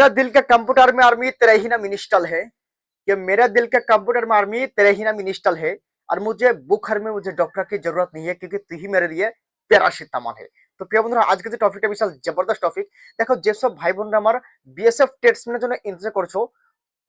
मेरा दिल का कंप्यूटर में आर्मी तेरा ही नाम इंस्टॉल है कि मेरा दिल का कंप्यूटर में आर्मी तेरा ही नाम इंस्टॉल है और मुझे बुखार में मुझे डॉक्टर की जरूरत नहीं है क्योंकि तू ही मेरे लिए প্যারাসিটামল হে তো প্রিয় বন্ধুরা আজকে যে টপিকটা বিশাল জবরদস্ত টপিক দেখো যেসব ভাই বোনরা আমার বিএসএফ টেস্টমেন্টের জন্য ইন্তজার করছো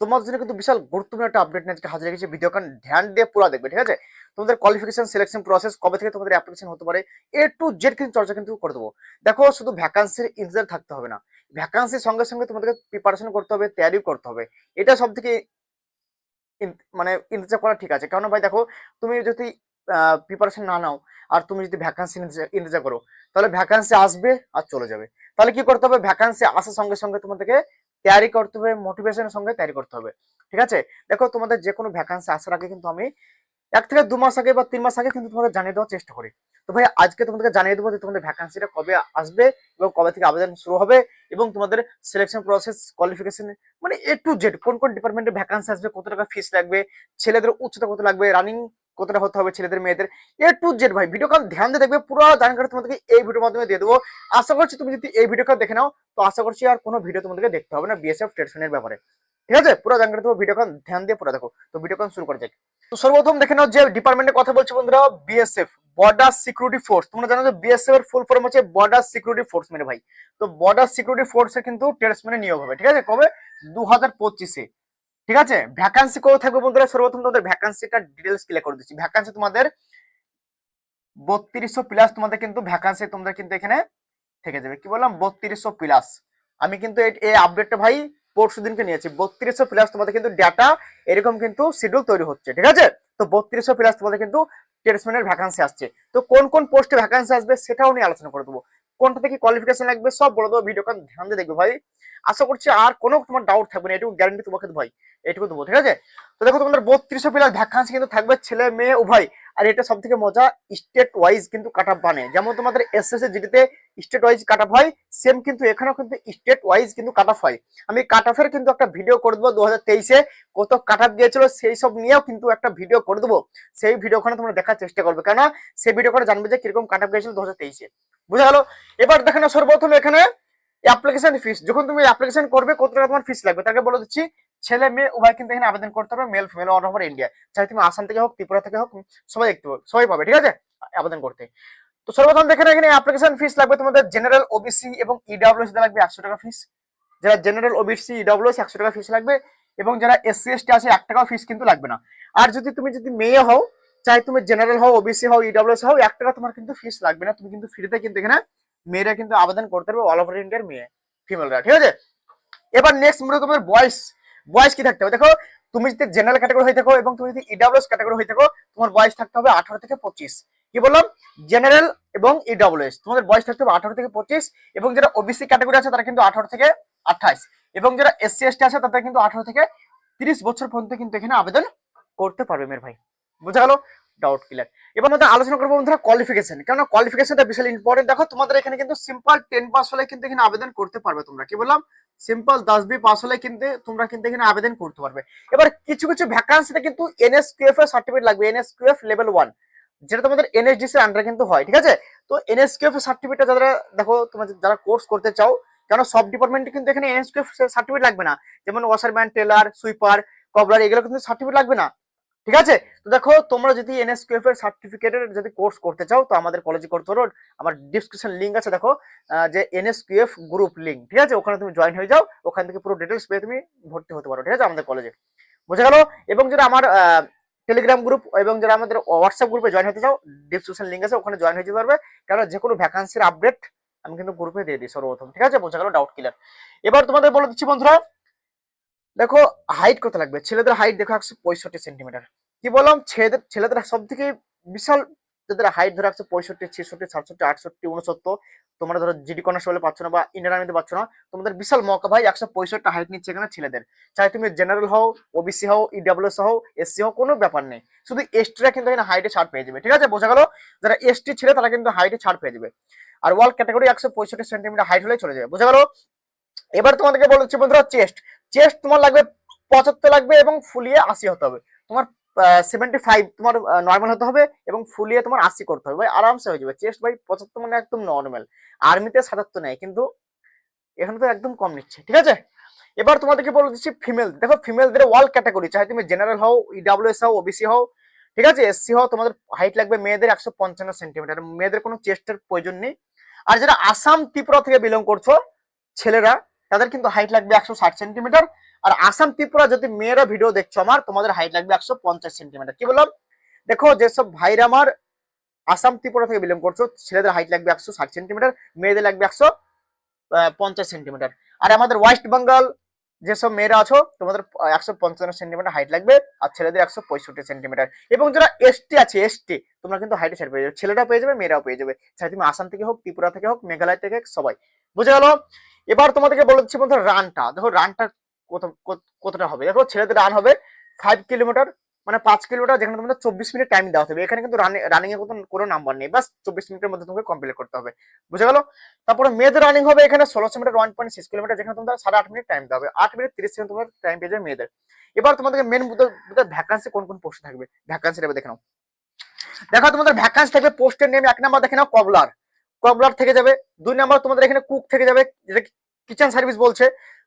তোমাদের জন্য কিন্তু বিশাল গুরুত্বপূর্ণ একটা আপডেট নিয়ে আজকে হাজির রেখেছি ভিডিও কান ধ্যান দিয়ে পুরো দেখবে ঠিক আছে তোমাদের কোয়ালিফিকেশন সিলেকশন প্রসেস কবে থেকে তোমাদের অ্যাপ্লিকেশন হতে পারে এ টু জেড কিন্তু চর্চা কিন্তু করে দেবো দেখো শুধু ভ্যাকান্সির ইন্তজার থাকতে হবে না ভ্যাকান্সির সঙ্গে সঙ্গে তোমাদেরকে প্রিপারেশন করতে হবে তৈরি করতে হবে। এটা সব থেকে মানে ইন্তজার করা ঠিক আছে। কারণ ভাই দেখো, তুমি যদি প্রিপারেশন না নাও, আর তুমি যদি ভ্যাকান্সি ইন্তজার করো, তাহলে ভ্যাকান্সি আসবে আর চলে যাবে। তাহলে কি করতে হবে? ভ্যাকান্সি আসার সঙ্গে সঙ্গে তোমাদেরকে তৈরি করতে হবে মোটিভেশনের সঙ্গে তৈরি করতে হবে। ঠিক আছে? দেখো তোমাদের যে কোনো ভ্যাকান্সি আসার আগে কিন্তু আমি এক থেকে দু মাস আগে বা তিন মাস আগে কিন্তু তোমাদের জানিয়ে দেওয়ার চেষ্টা করি। তো ভাই, আজকে তোমাদেরকে জানিয়ে দেবো যে তোমাদের ভ্যাকান্সিটা কবে আসবে এবং কবে থেকে আবেদন শুরু হবে এবং তোমাদের সিলেকশন প্রসেস কোয়ালিফিকেশন মানে এ টু জেড কোন কোন ডিপার্টমেন্টে ভ্যাকান্সি আসবে, কত টাকা ফিস লাগবে, ছেলেদের উচ্চতা কত লাগবে রানিং কতটা হতে হবে ছেলেদের, মেয়েদের এ টু জেড ভাই ভিডিও কল ধ্যান দিয়ে দেখবে, পুরো জানকারি তোমাদেরকে এই ভিডিওর মাধ্যমে দিয়ে দেবো। আশা করছি তুমি যদি এই ভিডিও কল দেখে নাও, তো আশা করছি আর কোনো ভিডিও তোমাদেরকে দেখতে হবে না বিএসএফ টেনশনের ব্যাপারে। ঠিক আছে? পুরো জানকারি দেবো ভিডিও কল ধ্যান দিয়ে পুরো দেখো। তো ভিডিও কল শুরু করা যাক। তো সর্বপ্রথম দেখে নাও যে ডিপার্টমেন্টের কথা বলছি বন্ধুরা বিএসএফ বর্ডার সিকিউরিটি ফোর্স তোমরা জানো যে বিএসএফ এর ফুল ফর্ম হচ্ছে বর্ডার সিকিউরিটি ফোর্স মেরে ভাই। তো বর্ডার সিকিউরিটি ফোর্সে কিন্তু টেস্টম্যানে নিয়োগ হবে, ঠিক আছে? কবে? দু হাজার পঁচিশে। ঠিক আছে? ভ্যাকান্সি কত থাকবে বন্ধুরা? সর্বপ্রথম তোমাদের ভ্যাকান্সিটা ডিটেলস ক্লিয়ার করে দিচ্ছি। ভ্যাকান্সি তোমাদের বত্রিশশো প্লাস তোমাদের কিন্তু ভ্যাকান্সি তোমরা কিন্তু এখানে থেকে যাবে। কি বললাম? বত্রিশশো প্লাস আমি কিন্তু এই আপডেটটা ভাই পরশু দিনকে নিয়েছি। বত্রিশশো প্লাস তোমাদের কিন্তু ডাটা এরকম কিন্তু শিডিউল তৈরি হচ্ছে, ঠিক আছে? তো বত্রিশশো প্লাস তোমাদের কিন্তু টেস্টম্যানের ভ্যাকান্সি আসছে। তো কোন কোন পোস্টে ভ্যাকান্সি আসবে সেটাও নিয়ে আলোচনা করে দেবো। কোনটা থেকে কোয়ালিফিকেশন লাগবে সব বলে দেবো ভিডিও ধ্যান দিয়ে দেখবে ভাই। আশা করছি আর কোনো তোমার ডাউট থাকবে না, এটুকু গ্যারান্টি তোমাকে ভাই, এটুকু দেবো, ঠিক আছে? তো দেখো তোমাদের বত্রিশশো প্লাস ভ্যাকান্সি কিন্তু থাকবে ছেলে, মেয়ে, উভয়। আর এটা সব থেকে মজা স্টেট ওয়াইজ কিন্তু কাট আপ বানে। যেমন তোমাদের এস এস জিডিতে স্টেট ওয়াইজ কাট আপ হয় সেম কিন্তু এখানেও কিন্তু স্টেট ওয়াইজ কিন্তু কাট আপ হয়। আমি কাট অফের কিন্তু একটা ভিডিও করে দেবো দু হাজার তেইশে, কত কাট আপ গিয়েছিল সেই সব নিয়েও কিন্তু একটা ভিডিও করে দেবো। সেই ভিডিওখানে তোমরা দেখার চেষ্টা করবে। কেন সেই ভিডিও করে জানবে যে কীরকম কাট আপ গিয়েছিল দু হাজার তেইশে। বুঝা গেল? এবার দেখে সর্বপ্রথম এখানে অ্যাপ্লিকেশন ফিস যখন তুমি অ্যাপ্লিকেশন করবে কত টাকা তোমার ফিস লাগবে? তাকে বলে দিচ্ছি ছেলে মেয়ে, উভয় কিন্তু এখানে আবেদন করতে হবে male female all over India চাই তুমি আসাম থেকে হোক, ত্রিপুরা থেকে হোক, সবাই দেখতে পাবে সবাই পাবে, ঠিক আছে? আবেদন করতে। তো সর্বপ্রথম দেখে এখানে অ্যাপ্লিকেশন ফিস লাগবে তোমাদের জেনারেল ওবিসি এবং ইডব্লিউএস লাগবে একশো টাকা ফিস যারা জেনারেল ওবিসি ইডব্লিউএস একশো টাকা ফিস লাগবে এবং যারা এসসি এসটি আছে, এক টাকাও ফিস কিন্তু লাগবে না। আর যদি তুমি যদি মেয়ে হও, চাই তুমি জেনারেল হও ওবিসি হও ইডব্লিউএস হও, এক টাকা তোমার কিন্তু ফিস লাগবে না। তুমি কিন্তু ফ্রিতে কিন্তু এখানে মেয়েরা কিন্তু আবেদন করতে পারবে অল ওভার ইন্ডিয়ার মেয়ে ফিমেলরা ঠিক আছে? এবার নেক্সট মনে তোমার বয়স বয়স কি থাকতে হবে? দেখো, তুমি যদি জেনারেল ক্যাটাগরি হয়ে থাকো এবং তুমি যদি ইডাব্লিউএস ক্যাটাগরি হয়ে থাকো, তোমার বয়স থাকতে হবে আঠারো থেকে পঁচিশ। কি বললাম? জেনারেল এবং ইডাব্লিউএস তোমাদের বয়স থাকতে হবে আঠারো থেকে পঁচিশ এবং যারা ওবিসি ক্যাটাগরি আছে, তারা কিন্তু আঠারো থেকে আঠাইশ এবং যারা এসসি এসটি আছে তাদের কিন্তু আঠারো থেকে তিরিশ বছর পর্যন্ত কিন্তু এখানে আবেদন করতে পারবে মেয়ের ভাই। বোঝা গেল? ডাউট ক্লিয়ার এবার আমাদের আলোচনা করব বন্ধুরা কোয়ালিফিকেশন কেননা কোয়ালিফিকেশনটা বিশাল ইম্পর্টেন্ট দেখো, তোমাদের এখানে কিন্তু সিম্পল টেন পাস হলে কিন্তু এখানে আবেদন করতে পারবে তোমরা। কি বললাম? সিম্পল দশ বি পাস হলে কিন্তু তোমরা কিন্তু এখানে আবেদন করতে পারবে। এবার কিছু কিছু ভ্যাকান্সিতে কিন্তু এনএসকিউএফ এর সার্টিফিকেট লাগবে। এনএসকিউএফ লেভেল ওয়ান যেটা তোমাদের এনএসডিসি এর আন্ডারে কিন্তু হয়, ঠিক আছে? তো এনএসকিউএফ এর সার্টিফিকেট যারা, দেখো, তোমরা যারা কোর্স করতে চাও কেন সব ডিপার্টমেন্টে কিন্তু এখানে এনএসকিউএফ সার্টিফিকেট লাগবে না। যেমন ওয়াশারম্যান টেলার সুইপার কবলার এগুলো কিন্তু সার্টিফিকেট লাগবে না। ঠিক আছে? তো দেখো, তোমরা যদি এনএসকিউএফ এর সার্টিফিকেটের যদি কোর্স করতে চাও, তো আমাদের কলেজে করতে পারো। আমার ডিসক্রিপশন লিঙ্ক আছে, দেখো যে এনএসকিউএফ গ্রুপ লিঙ্ক ঠিক আছে? ওখানে তুমি জয়েন হয়ে যাও, ওখান থেকে পুরো ডিটেলস পেয়ে তুমি ভর্তি হতে পারো, ঠিক আছে? আমাদের কলেজে বুঝে গেল? এবং যারা আমার টেলিগ্রাম গ্রুপ এবং যারা আমাদের হোয়াটসঅ্যাপ গ্রুপে জয়েন হতে চাও ডিসক্রিপশন লিঙ্ক আছে, ওখানে জয়েন হয়ে যেতে পারবে। কারণ যে কোনো ভ্যাকান্সির আপডেট আমি কিন্তু গ্রুপে দিয়ে দিই সর্বপ্রথম, ঠিক আছে? বোঝা গেল? ডাউট ক্লিয়ার এবার তোমাদের বলে দিচ্ছি, বন্ধুরা দেখো হাইট কত লাগবে? ছেলেদের হাইট দেখো একশো পঁয়ষট্টি সেন্টিমিটার কি বললাম? ছেলেদের ছেলেদের সব থেকে বিশাল যাদের হাইট ধরে একশো পঁয়ষট্টি, ছেষট্টি, সাতষট্টি, আটষট্টি উনসত্তর তোমরা ধরো জিডি কনস্টেবলে পাচ্ছ না বা ইন্ডিয়ান আর্মিতে পাচ্ছ না, তোমাদের বিশাল মকা ভাই একশো পঁয়ষট্টি হাইট নিচ্ছে এখানে ছেলেদের। চাই তুমি জেনারেল হও ওবিসি হও ইডাব্লিউএস হও এসসি হও, কোনো ব্যাপার নেই। শুধু এসটিরা কিন্তু এখানে হাইটে ছাড় পেয়ে যাবে। ঠিক আছে? বোঝা গেল? যারা এসটি ছেলে তারা কিন্তু হাইটে ছাড় পেয়ে যাবে। আর ওয়াল ক্যাটাগরি একশো পঁয়ষট্টি সেন্টিমিটার হাইট হলে চলে যাবে। বোঝা গেল? এবার তোমাদেরকে বলছি বন্ধুরা চেস্ট চেস্ট তোমার লাগবে পঁচাত্তর লাগবে এবং ফুলিয়ে আশি হতে হবে। তোমার সেভেন্টি ফাইভ তোমার নর্মাল হতে হবে এবং ফুলিয়ে তোমার আশি করতে হবে। ভাই, আরামসে হয়ে যাবে। চেস্ট ভাই, পঁচাত্তর মানে একদম নর্মাল আর্মিতে সাতাত্তর নেয় কিন্তু এখানে তো একদম কম নিচ্ছে, ঠিক আছে? এবার তোমাদেরকে বলে দিচ্ছি ফিমেল দেখো ফিমেলদের ওয়াল ক্যাটাগরি চাই তুমি জেনারেল হও ইডাব্লিউএস হও ওবিসি হও, ঠিক আছে? এসসি হও, তোমাদের হাইট লাগবে মেয়েদের একশো পঞ্চান্ন সেন্টিমিটার মেয়েদের কোনো চেস্টের প্রয়োজন নেই। আর যারা আসাম ত্রিপুরা থেকে বিলং করছ, ছেলেরা তাদের কিন্তু হাইট লাগবে একশো ষাট সেন্টিমিটার আর আসাম ত্রিপুরা যদি মেয়েরা ভিডিও দেখছ আমার, তোমাদের হাইট লাগবে একশো পঞ্চাশ সেন্টিমিটার কি বললাম? দেখো, যেসব ভাইরা আমার আসাম ত্রিপুরা থেকে বিলং করছ, ছেলেদের হাইট লাগবে একশো ষাট সেন্টিমিটার মেয়েদের লাগবে একশো পঞ্চাশ সেন্টিমিটার আর আমাদের ওয়েস্ট বেঙ্গল যেসব মেয়েরা আছো তোমাদের একশো পঞ্চান্ন সেন্টিমিটার হাইট লাগবে আর ছেলেদের একশো পঁয়ষট্টি সেন্টিমিটার এবং যারা এসটি আছে এসটি তোমরা কিন্তু হাইটে ছেড়ে পেয়ে যাবে। ছেলেটাও পেয়ে যাবে মেয়েরাও পেয়ে যাবে। সেটা তুমি আসাম থেকে হোক ত্রিপুরা থেকে হোক মেঘালয় থেকে হোক, সবাই। বুঝে গেল? এবার তোমাদেরকে বলে দিচ্ছি বন্ধু রানটা। দেখো রানটা কত কত- কতটা হবে? দেখো ছেলেদের রান হবে ফাইভ কিলোমিটার মানে পাঁচ কিলোমিটার যেখানে তোমাদের চব্বিশ মিনিট টাইম দেওয়া হবে এখানে কিন্তু রানিং এর কোনো কোনো নাম্বার নেই। বাস চব্বিশ মিনিটের মধ্যে তোমাকে কমপ্লিট করতে হবে। বুঝে গেল? তারপরে মেয়েদের রানিং হবে এখানে ষোলোশো metre one point six kilometre যেখানে তোমাদের সাড়ে আট মিনিট টাইম দেওয়া হবে। আট মিনিট তিরিশ সেকেন্ড তোমাদের টাইম পেয়ে যাবে মেয়েদের। এবার তোমাদেরকে মেন ভ্যাকান্সি কোন কোন পোস্ট থাকবে? ভ্যাকান্সি এবার দেখে নাও। দেখো, তোমাদের ভ্যাকান্সি থাকবে পোস্টের নেম এক নাম্বার দেখে নাও, কবলার। কবলার থেকে যাবে। দুই নাম্বার তোমাদের এখানে কুক থেকে যাবে, যেটা কিচেন সার্ভিস বলছে।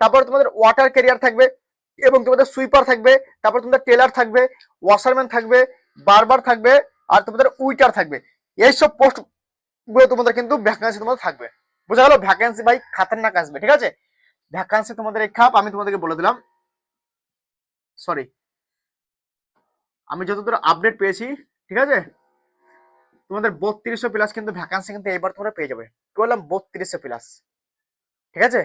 তারপর তোমাদের ওয়াটার ক্যারিয়ার থাকবে। এবং তোমাদের সুইপার থাকবে, তারপর তোমাদের টেলার থাকবে ওয়াশারম্যান থাকবে বারবার থাকবে, আর তোমাদের উইটার থাকবে। এইসব পোস্টগুলো তোমাদের কিন্তু ভ্যাকান্সি তোমাদের থাকবে। বোঝা গেল? ভ্যাকান্সি ভাই খাতারনাক আসবে, ঠিক আছে? ভ্যাকান্সি তোমাদের এই খাপ, আমি তোমাদেরকে বলে দিলাম। সরি আমি যতদূর আপডেট পেয়েছি, ঠিক আছে? তোমাদের বত্রিশশো প্লাস কিন্তু ভ্যাকান্সি কিন্তু এবার তোমরা পেয়ে যাবে। কি বললাম? বত্রিশশো প্লাস ঠিক আছে?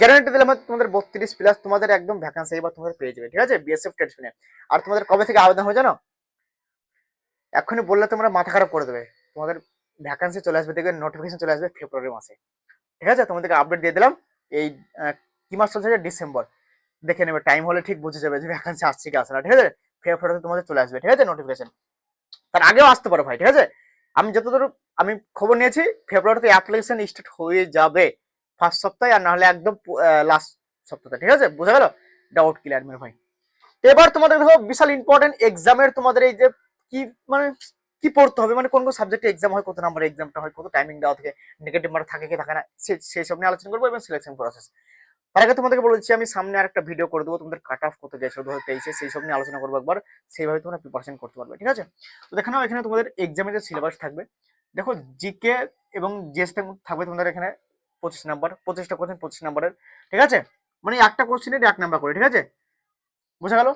গ্যারান্টি আমি তোমাদের বত্রিশ প্লাস তোমাদের একদম ভ্যাকান্সি এবার তোমাদের পেয়ে যাবে, ঠিক আছে? বিএসএফ ট্রেডসম্যানে আর তোমাদের কবে থেকে আবেদন হয়ে জানো? এখনই বললে তোমরা মাথা খারাপ করে দেবে। তোমাদের ভ্যাকান্সি চলে আসবে, দেখবে নোটিফিকেশন চলে আসবে ফেব্রুয়ারি মাসে। ঠিক আছে? তোমাদেরকে আপডেট দিয়ে দিলাম এই কি মাস চলছে ডিসেম্বর দেখে নেবে টাইম হলে ঠিক বুঝে যাবে যে ভ্যাকান্সি আসছে কি আসে না, ঠিক আছে? ফেব্রুয়ারিতে তোমাদের চলে আসবে, ঠিক আছে? নোটিফিকেশন তার আগেও আসতে পারো ভাই, ঠিক আছে? আমি যতদূর, আমি খবর নিয়েছি ফেব্রুয়ারিতে অ্যাপ্লিকেশন স্টার্ট হয়ে যাবে। ফার্স্ট সপ্তাহে আর নাহলে একদম লাস্ট সপ্তাহে ঠিক আছে? বোঝা গেল? ডাউট ক্লিয়ার মেরে ভাই। এবার তোমাদের দেখো, বিশাল ইম্পর্টেন্ট এক্সামের তোমাদের এই যে কি মানে কি পড়তে হবে? মানে কোন কোন সাবজেক্টে এক্সাম হয়, কত নাম্বার এক্সামটা হয়, কত টাইমিং দেওয়া থাকে নেগেটিভ মার্ক থাকে কি থাকে না সেই সব নিয়ে আলোচনা করব এবং সিলেকশন প্রসেস তার আগে তোমাদেরকে বলেছি আমি সামনে আরেকটা ভিডিও করে দেবো, তোমাদের কাট অফ কত গেছে দু হাজার সেই সব নিয়ে আলোচনা করব একবার, সেইভাবে তোমরা প্রিপারেশন করতে পারবে, ঠিক আছে? তো দেখে নাও, এখানে তোমাদের এক্সামের যে সিলেবাস থাকবে। দেখো জিকে এবং জিএস থাকবে তোমাদের এখানে পঁচিশ নাম্বার, পঁচিশটা কোশ্চেন পঁচিশ নাম্বারের। ঠিক আছে? মানে একটা কোশ্চেনের এক নাম্বার করে, ঠিক আছে? বোঝা গেল?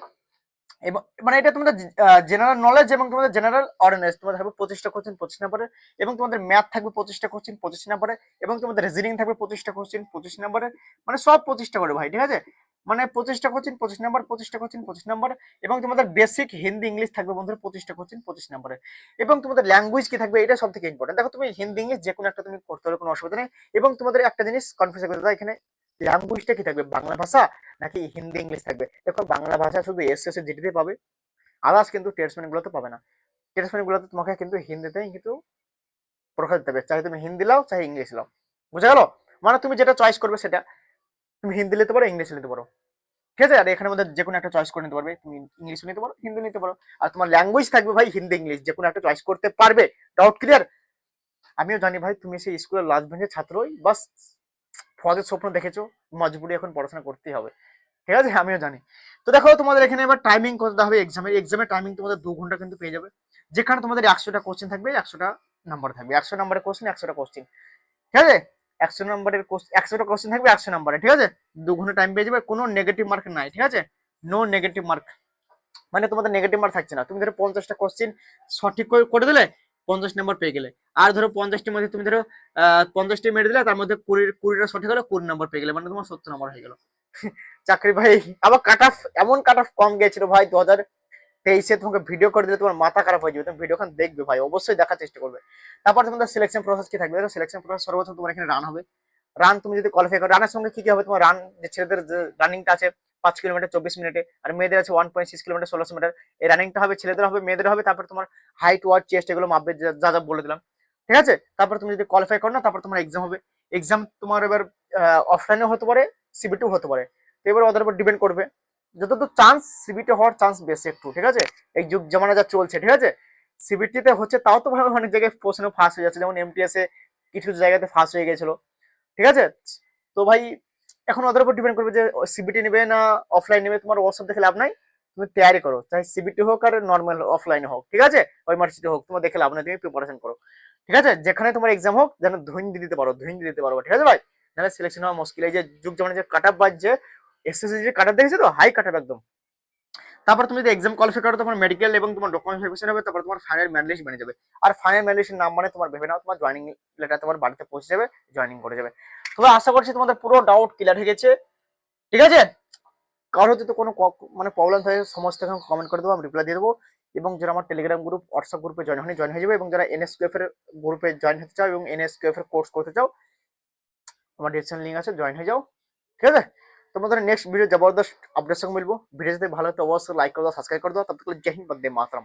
এবং মানে এটা তোমাদের জেনারেল নলেজ এবং তোমাদের জেনারেল অ্যাওয়ারনেস তোমাদের থাকবে পঁচিশটা কোশ্চেন পঁচিশ নাম্বারে এবং তোমাদের ম্যাথ থাকবে পঁচিশটা কোশ্চেন পঁচিশ নাম্বারে এবং তোমাদের রিজনিং থাকবে পঁচিশটা কোশ্চেন পঁচিশ নাম্বারে। মানে সব পঁচিশটা করে ভাই, ঠিক আছে? মানে পঁচিশটা কোশ্চেন পঁচিশ নাম্বার পঁচিশটা কোশ্চেন পঁচিশ নাম্বার এবং তোমাদের বেসিক হিন্দি ইংলিশ থাকবে বন্ধুরা পঁচিশটা কোশ্চেন পঁচিশ নাম্বারে। এবং তোমাদের ল্যাঙ্গুয়েজ কি থাকবে, এটা সব থেকে ইম্পর্টেন্ট দেখো তুমি হিন্দি ইংলিশ যে কোনো একটা তুমি করতে হবে কোনো অসুবিধা নেই। এবং তোমাদের একটা জিনিস কনফিউজ হয় এখানে ল্যাঙ্গুয়েজটা কি থাকবে, বাংলা ভাষা নাকি হিন্দি ইংলিশ থাকবে? দেখো, বাংলা ভাষা শুধু এস এস জিটিতে পাবে আদার্স কিন্তু টেস্টমেন্ট গুলোতে পাবে না। টেস্টমেন্ট গুলোতে তোমাকে কিন্তু হিন্দিতেই কিন্তু পরীক্ষা দিতে হবে চাই তুমি হিন্দি লাও চাই ইংলিশ লাও। বুঝা গেল? মানে তুমি যেটা চয়েস করবে সেটা। তুমি হিন্দি নিতে পারো, ইংলিশ নিতে পারো। ঠিক আছে? আর এখানের মধ্যে যে কোনো একটা চয়েস করে নিতে পারবে। তুমি ইংলিশ নিতে পারো, হিন্দি নিতে পারো। আর তোমার ল্যাঙ্গুয়েজ থাকবে ভাই হিন্দি, ইংলিশ। যে কোনো একটা চয়েস করতে পারবে। ডাউট ক্লিয়ার আমিও জানি ভাই, তুমি সেই স্কুলের লাস্ট বেঞ্চের ছাত্রই বাস ফজের স্বপ্ন দেখেছ। মজবুরি এখন পড়াশোনা করতেই হবে। ঠিক আছে? আমিও জানি। তো দেখো, তোমাদের এখানে এবার টাইমিং কত হবে এক্সামের এক্সামের টাইমিং তোমাদের দু ঘণ্টা কিন্তু পেয়ে যাবে। যেখানে তোমাদের একশোটা কোশ্চেন থাকবে, একশোটা নাম্বার থাকবে। একশো নাম্বারের কোশ্চেন একশোটা কোশ্চেন ঠিক আছে? একশো নাম্বারের একশোটা কোশ্চেন থাকবে একশো নাম্বারে, ঠিক আছে? দু ঘণ্টা টাইম পেয়ে যাবে, কোনো নেগেটিভ মার্ক নাই, ঠিক আছে? নো নেগেটিভ মার্ক মানে তোমাদের নেগেটিভ মার্ক থাকছে না। তুমি ধরো পঞ্চাশটা কোশ্চেন সঠিক করে- দিলে, পঞ্চাশ নম্বর পেয়ে গেলে। আর ধরো পঞ্চাশটির মধ্যে তুমি ধরো পঞ্চাশটি মেরে দিলে, তার মধ্যে কুড়ি, কুড়িটা সঠিক হলে, কুড়ি নম্বর পেয়ে গেলে মানে তোমার সত্তর নম্বর হয়ে গেল। চাকরি ভাই, আবার কাট অফ এমন কাট অফ কম গেছিল ভাই, দু হাজার তেইশে তোমাকে ভিডিও করে দিলে তোমার মাথা খারাপ হয়ে যাবে, তুমি ভিডিওখান দেখবে ভাই, অবশ্যই দেখার চেষ্টা করবে। তারপর তোমাদের সিলেকশন প্রসেস কি থাকবে? সিলেকশন প্রসেস সর্বপ্রথম তোমার এখানে রান হবে। রান তুমি যদি কোয়ালিফাই করো রানের সঙ্গে কি কি হবে? তোমার রান যে ছেলেদের যে রানিংটা আছে, পাঁচ কিলোমিটার চব্বিশ মিনিটে, আর মেয়েদের আছে ওয়ান পয়েন্ট সিক্স কিলোমিটার ষোলোশো মিটার এই রানিংটা হবে, ছেলেদের হবে, মেয়েদের হবে, তারপর তোমার হাইট ওয়াট চেস্ট এগুলো মাপবে, যা যা যা বলে দিলাম। ঠিক আছে? তারপর তুমি যদি কোয়ালিফাই করো না, তারপর তোমার এক্সাম হবে। এক্সাম তোমার এবার অফলাইনেও হতে পারে সিবিটিও হতে পারে। তো এবার ওদের উপর ডিপেন্ড করবে। যতদূর চান্স সিবিটি হওয়ার চান্স বেশি একটু, ঠিক আছে? এই যুগ জামানা যা চলছে, ঠিক আছে? সিবিটিতে হচ্ছে, তাও তো অনেক জায়গায় প্রশ্ন ফাঁস হয়ে যাচ্ছে, যেমন এমটিএস এ কিছু কিছু জায়গাতে ফাঁস হয়ে গেছিল, ঠিক আছে? তো ভাই, এখন ওদের উপর ডিপেন্ড করবে যে সিবিটি নেবে না অফলাইন নেবে, তোমার ওসব দেখে লাভ নাই? তুমি তৈরি করো, চাই সিবিটি হোক আর নর্মাল অফলাইন হোক, ঠিক আছে? ওই মার্কশিটে হোক, তোমার দেখে লাভ নাই, তুমি প্রিপারেশন করো, ঠিক আছে? যেখানে তোমার এক্সাম হোক, যেন দিয়ে দিতে পারো দিয়ে দিতে পারো, ঠিক আছে ভাই? নাহলে সিলেকশন হওয়া মুশকিল, এই যে যুগ যেমন যে কাট আপ বাজছে এসএসসি যে কাট আপ দেখেছ তো? হাই কাট আপ একদম। তারপর তুমি যদি এক্সাম কোয়ালিফাই করো, তোমার মেডিকেল এবং তোমার ডকুমেন্ট ভেরিফিকেশন হবে, তারপর তোমার ফাইনাল ম্যান্ডলিস্ট বেড়ে যাবে। আর ফাইনাল ম্যান্ডলিস্টের নাম মানে তোমার ভেবে নাও, তোমার জয়েনিং লেটার তোমার বাড়িতে পৌঁছে যাবে জয়েনিং করে যাবে। তবে আশা করছি তোমাদের পুরো ডাউট ক্লিয়ার হয়ে গেছে। ঠিক আছে? কারও যদি কোনো মানে প্রবলেম থাকে, সমস্ত এখন কমেন্ট করে দেবো, আমি রিপ্লাই দিয়ে দেবো। এবং যারা আমার টেলিগ্রাম গ্রুপ হোয়াটসঅ্যাপ গ্রুপে জয়েন হয়নি জয়েন হয়ে যাবে। এবং যারা এনএসকিউএফ এর গ্রুপে জয়েন হতে চাও এবং এনএসকিউএফ এর কোর্স করতে চাও, আমার ডিসক্রিপশন লিঙ্ক আছে জয়েন হয়ে যাও। ঠিক আছে? তোমাদের নেক্সট ভিডিও জবরদস্ত আপডেট সঙ্গে মিলবো। ভিডিও যদি ভালো হয় তো অবশ্যই লাইক করে দাও সাবস্ক্রাইব করে দাও। তবে জয় হিন্দ, বন্দে মাতরম।